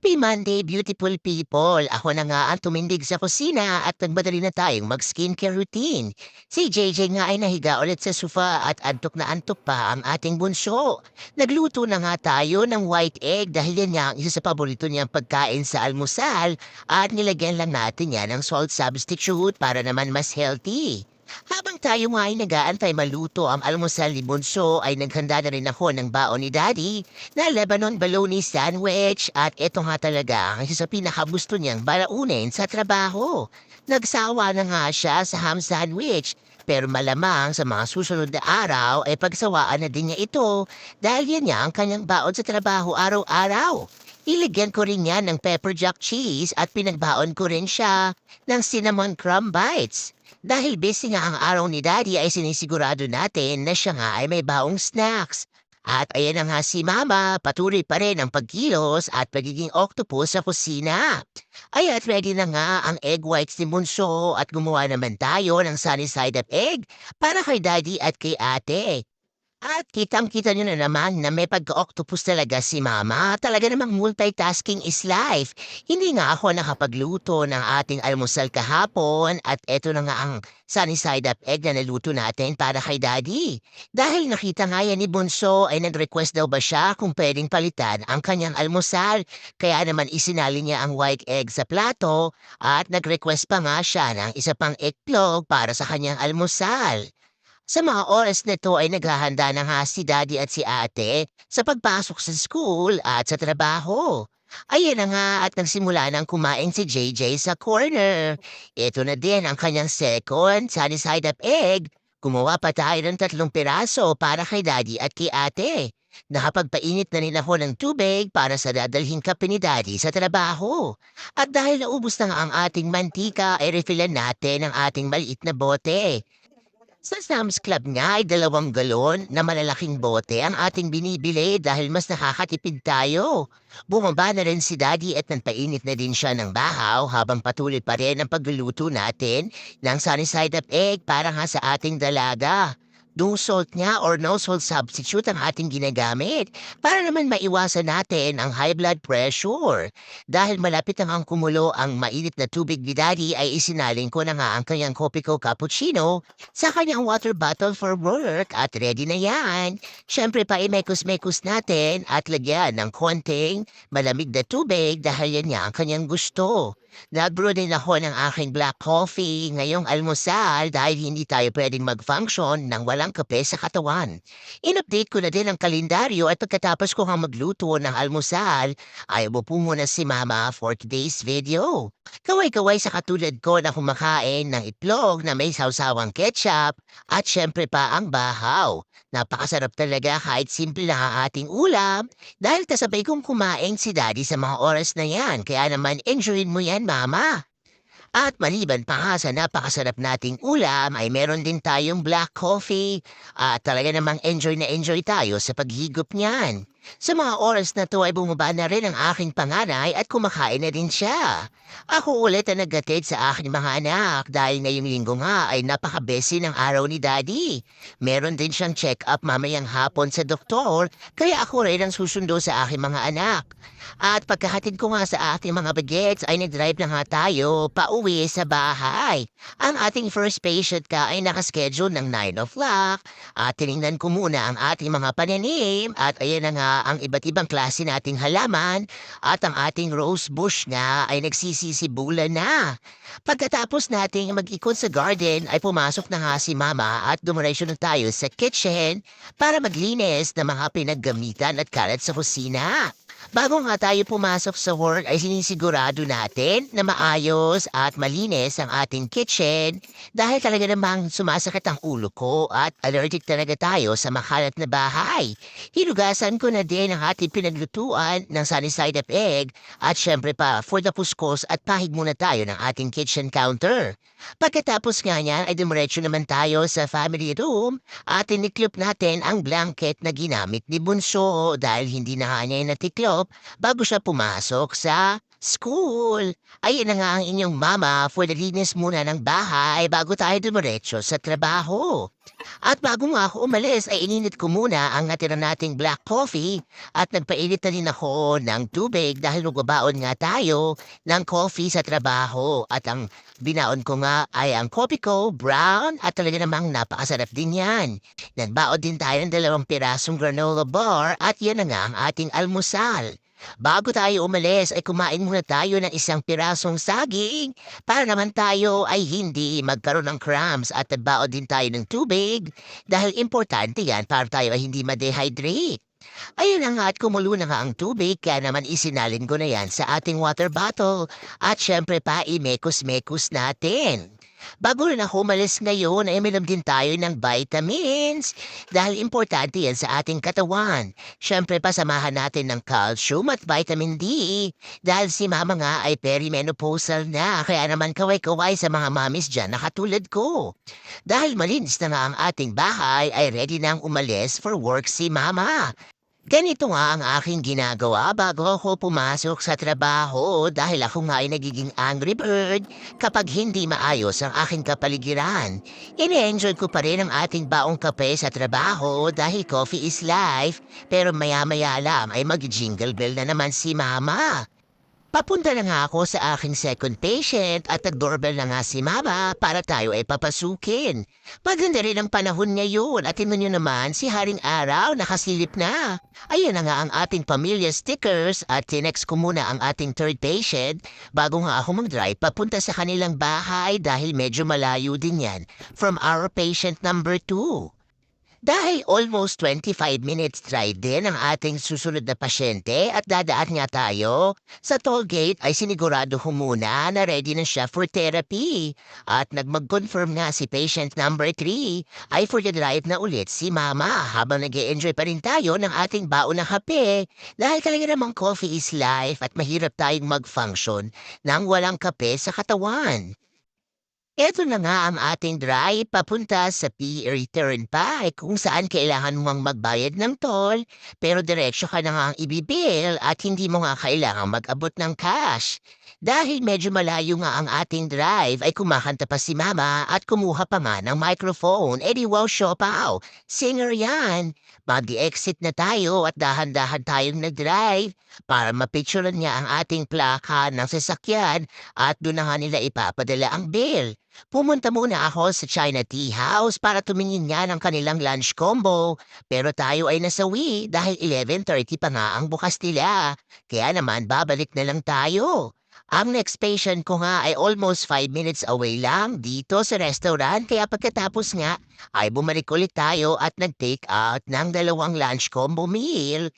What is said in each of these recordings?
Happy Monday, beautiful people! Ako na nga ang tumindig sa kusina at nagmadali na tayong mag-skincare routine. Si JJ nga ay nahiga ulit sa sofa at antok na antok pa ang ating bunso. Nagluto na nga tayo ng white egg dahil yan nga ang isa sa paborito niyang pagkain sa almusal at nilagyan lang natin yan ng salt substitute para naman mas healthy. Habang tayo nga ay nag-aantay maluto ang almusal ni Bunso ay naghanda na rin ako ng baon ni Daddy na Lebanon bologna sandwich at ito nga talaga ang isa sa pinakagusto niyang balaunin sa trabaho. Nagsawa na nga siya sa ham sandwich pero malamang sa mga susunod na araw ay pagsawaan na din niya ito dahil yan niya ang kanyang baon sa trabaho araw-araw. Iligyan ko rin yan ng pepper jack cheese at pinagbaon ko rin siya ng cinnamon crumb bites. Dahil busy nga ang araw ni Daddy ay sinisigurado natin na siya nga ay may baong snacks. At ayan na nga si Mama, patuloy pa rin ang pagkilos at pagiging octopus sa kusina. Ay at ready na nga ang egg whites ni Bunso at gumawa naman tayo ng sunny side up egg para kay Daddy at kay Ate. At kitang-kita nyo na naman na may pagka-octopus talaga si Mama. Talaga namang multitasking is life. Hindi nga ako nakapagluto ng ating almusal kahapon at eto na nga ang sunny side up egg na naluto natin para kay Daddy. Dahil nakita nga yan ni Bunso ay nag-request daw ba siya kung pwedeng palitan ang kanyang almusal. Kaya naman isinali niya ang white egg sa plato at nag-request pa nga siya ng isa pang eggplog para sa kanyang almusal. Sa mga oras na to ay naghahanda na nga si daddy at si ate sa pagpasok sa school at sa trabaho. Ayan na nga at nagsimula nang kumain si JJ sa corner. Ito na din ang kanyang second sunny side up egg. Gumawa pa tayo ng tatlong piraso para kay daddy at kay ate. Nakapagpainit na rin ako ng tubig para sa dadalhin kape ni daddy sa trabaho. At dahil naubos na nga ang ating mantika, ay refillan natin ang ating maliit na bote. Sa Sam's Club nga ay dalawang galon na malalaking bote ang ating binibili dahil mas nakakatipid tayo. Bumaba na rin si Daddy at nagpainit na din siya ng bahaw habang patuloy pa rin ang pagluluto natin ng sunny side up egg para nga sa ating dalaga. No salt niya or no salt substitute ang ating ginagamit para naman maiwasan natin ang high blood pressure. Dahil malapit na ang kumulo ang mainit na tubig ni Daddy ay isinaling ko na nga ang kanyang kopi ko cappuccino sa kanyang water bottle for work at ready na yan. Siyempre pa imekos-mekos natin at lagyan ng konting malamig na tubig dahil yan niya ang kanyang gusto. Nagbrew din ako ng aking black coffee ngayong almusal dahil hindi tayo pwedeng mag-function ng walang kape sa katawan. In-update ko na din ang kalendaryo at pagkatapos ko nga magluto ng almusal, ay po muna si Mama for today's video. Kaway-kaway sa katulad ko na kumakain ng itlog na may sawsawang ketchup at syempre pa ang bahaw. Napakasarap talaga kahit simple ang ating ulam dahil kasabay kong kumain si Daddy sa mga oras na yan kaya naman enjoyin mo yan Mama. At maliban pa sa napakasarap nating ulam ay meron din tayong black coffee at talaga namang enjoy na enjoy tayo sa paghigop niyan. Sa mga oras na to ay bumaba na rin ang aking panganay at kumakain na din siya. Ako ulit ang naggatid sa aking mga anak dahil ngayong linggo nga ay napaka-busy ng araw ni Daddy. Meron din siyang check-up mamayang hapon sa doktor kaya ako rin ang susundo sa aking mga anak. At pagkahatid ko nga sa ating mga bagets ay nag-drive na nga tayo pauwi sa bahay. Ang ating first patient ka ay nakaschedule ng 9 o'clock at tiningnan ko muna ang ating mga pananim at ayan na nga ang iba't ibang klase nating halaman at ang ating rose bush nga ay nagsisisibulan na. Pagkatapos nating mag-ikot sa garden ay pumasok na nga si mama at dumiretso na tayo sa kitchen para maglinis ng mga pinaggamitan at kalat sa kusina. Bago nga tayo pumasok sa work ay sinisigurado natin na maayos at malinis ang ating kitchen dahil talaga namang sumasakit ang ulo ko at allergic talaga tayo sa makalat na bahay. Hinugasan ko na din ang ating pinaglutuan ng sunny side up egg at syempre pa for the puskos at pahig muna tayo ng ating kitchen counter. Pagkatapos nga niyan ay dumiretso naman tayo sa family room at iniklop natin ang blanket na ginamit ni Bunso dahil hindi na niya natiklop bago siya pumasok sa school. Ayun na nga ang inyong mama for the linis muna ng bahay bago tayo dumiretso sa trabaho. At bago nga ako umalis ay ininit ko muna ang natira nating black coffee at nagpainit na rin ako ng tubig dahil magbabaon nga tayo ng coffee sa trabaho. At ang binaon ko nga ay ang coffee ko, brown at talaga namang napakasarap din yan. Nagbaon din tayo ng dalawang pirasong granola bar at yan na nga ang ating almusal. Bago tayo umalis ay kumain muna tayo ng isang pirasong saging para naman tayo ay hindi magkaroon ng cramps at nagbaon din tayo ng tubig dahil importante yan para tayo ay hindi ma-dehydrate. Ayun na nga at kumulo na nga ang tubig kaya naman isinalin ko na yan sa ating water bottle at syempre pa imekos-mekos natin. Bago rin ako umalis ngayon ay minom din tayo ng vitamins dahil importante yan sa ating katawan. Siyempre pasamahan natin ng calcium at vitamin D dahil si mama nga ay perimenopausal na kaya naman kaway-kaway sa mga mamis dyan na katulad ko. Dahil malinis na nga ang ating bahay ay ready nang umalis for work si mama. Ganito nga ang aking ginagawa bago ako pumasok sa trabaho dahil ako nga ay nagiging angry bird kapag hindi maayos ang aking kapaligiran. Ine-enjoy ko pa rin ang ating baong kape sa trabaho dahil coffee is life pero maya-maya lang ay mag-jingle bell na naman si mama. Papunta na nga ako sa aking second patient at nag-doorbell na nga si Mama para tayo ay papasukin. Maganda rin ang panahon ngayon at ino nyo naman si Haring Araw nakasilip na. Ayan na nga ang ating pamilya stickers at tinext ko muna ang ating third patient bago nga ako mag-drive papunta sa kanilang bahay dahil medyo malayo din yan from our patient number 2. Dahil almost 25 minutes drive din ang ating susunod na pasyente at dadaan nga tayo, sa toll gate ay sinigurado ko muna na ready na siya for therapy. At nagmag-confirm nga si patient number 3 ay for the drive na ulit si mama habang nag enjoy pa rin tayo ng ating baon ng kape. Dahil talaga namang coffee is life at mahirap tayong mag-function nang walang kape sa katawan. Eto na nga ang ating drive papunta sa P-return pa eh, kung saan kailangan mong magbayad ng toll pero diretsyo ka na nga ang ibibil at hindi mo nga kailangan mag-abot ng cash. Dahil medyo malayo nga ang ating drive ay kumakanta pa si mama at kumuha pa nga ng microphone. Di wow, siopaw. Singer yan. Mag-exit na tayo at dahan-dahan tayong nag-drive para mapicturean niya ang ating plaka ng sasakyan at doon na nga nila ipapadala ang bill. Pumunta muna ako sa China Tea House para tumingin nga ng kanilang lunch combo. Pero tayo ay nasawi dahil 11.30 pa nga ang bukas nila. Kaya naman babalik na lang tayo. Ang next patient ko nga ay almost 5 minutes away lang dito sa restaurant kaya pagkatapos nga ay bumalik ulit tayo at nag-take out ng dalawang lunch combo meal.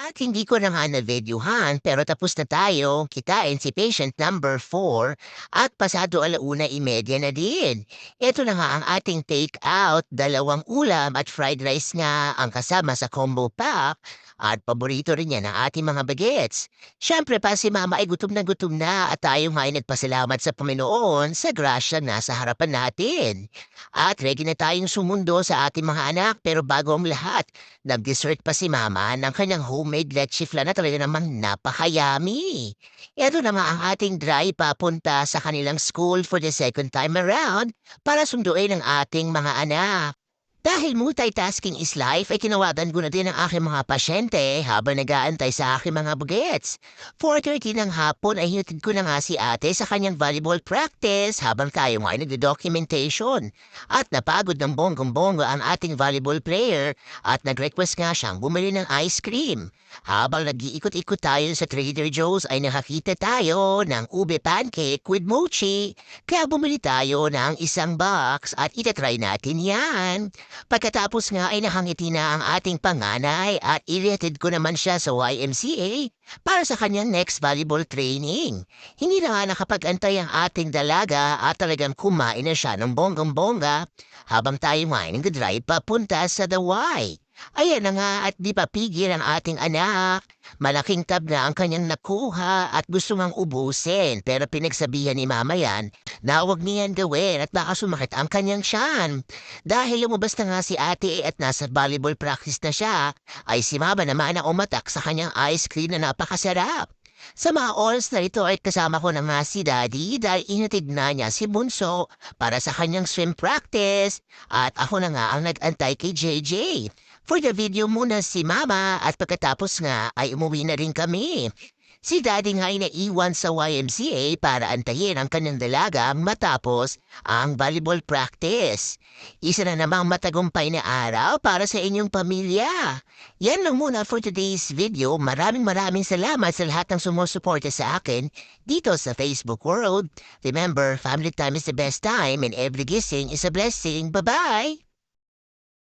At hindi ko na nga na-videohan pero tapos na tayo kitain si patient number 4 at pasado alauna imedya na din. Ito na nga ang ating take out, dalawang ulam at fried rice nga ang kasama sa combo pack at paborito rin yan ng ating mga bagets. Siyempre pa si mama ay gutom na gutom na at tayo nga ay nagpasalamat sa Panginoon sa grasya na sa harapan natin. At ready na tayong sumundo sa ating mga anak pero bago ang lahat, nag-dessert pa si mama ng kanyang homemade leche flan na talaga namang napakayami. Ito naman ang ating drive papunta sa kanilang school for the second time around para sunduin ang ating mga anak. Dahil multitasking is life, ay tinawagan ko na din ang aking mga pasyente habang nag-aantay sa aking mga bugets. 4.30 ng hapon ay hinutid ko na nga si ate sa kanyang volleyball practice habang tayo nga ay nagdo-documentation. At napagod ng bonggong-bonggo ang ating volleyball player at nag-request nga siyang bumili ng ice cream. Habang nag-iikot-ikot tayo sa Trader Joe's ay nakakita tayo ng ube pancake with mochi. Kaya bumili tayo ng isang box at itatry natin yan. Pagkatapos nga ay nakangiti na ang ating panganay at iletid ko naman siya sa YMCA para sa kanyang next volleyball training. Hindi na nga nakapag-antay ang ating dalaga at talagang kumain na siya ng bonggang-bongga habang tayo nga ay nag-drive papunta sa The Y. Ayan na nga at di pa pigil ang ating anak. Malaking tab na ang kanyang nakuha at gusto ngang ubusin pero pinagsabihan ni mama yan na huwag niyan gawin at baka sumakit ang kanyang tiyan. Dahil lumabas na nga si ate at nasa volleyball practice na siya, ay si mama naman ang umatak sa kanyang ice cream na napakasarap. Sa mga oras na ito ay kasama ko na nga si Daddy dahil inatid na niya si Bunso para sa kanyang swim practice at ako na nga ang nag-antay kay JJ. For the video muna si Mama at pagkatapos nga ay umuwi na rin kami. Si Daddy nga ay naiwan sa YMCA para antayin ang kanyang dalaga matapos ang volleyball practice. Isa na namang matagumpay na araw para sa inyong pamilya. Yan lang muna for today's video. Maraming maraming salamat sa lahat ng sumusuporta sa akin dito sa Facebook world. Remember, family time is the best time and every gising is a blessing. Bye-bye!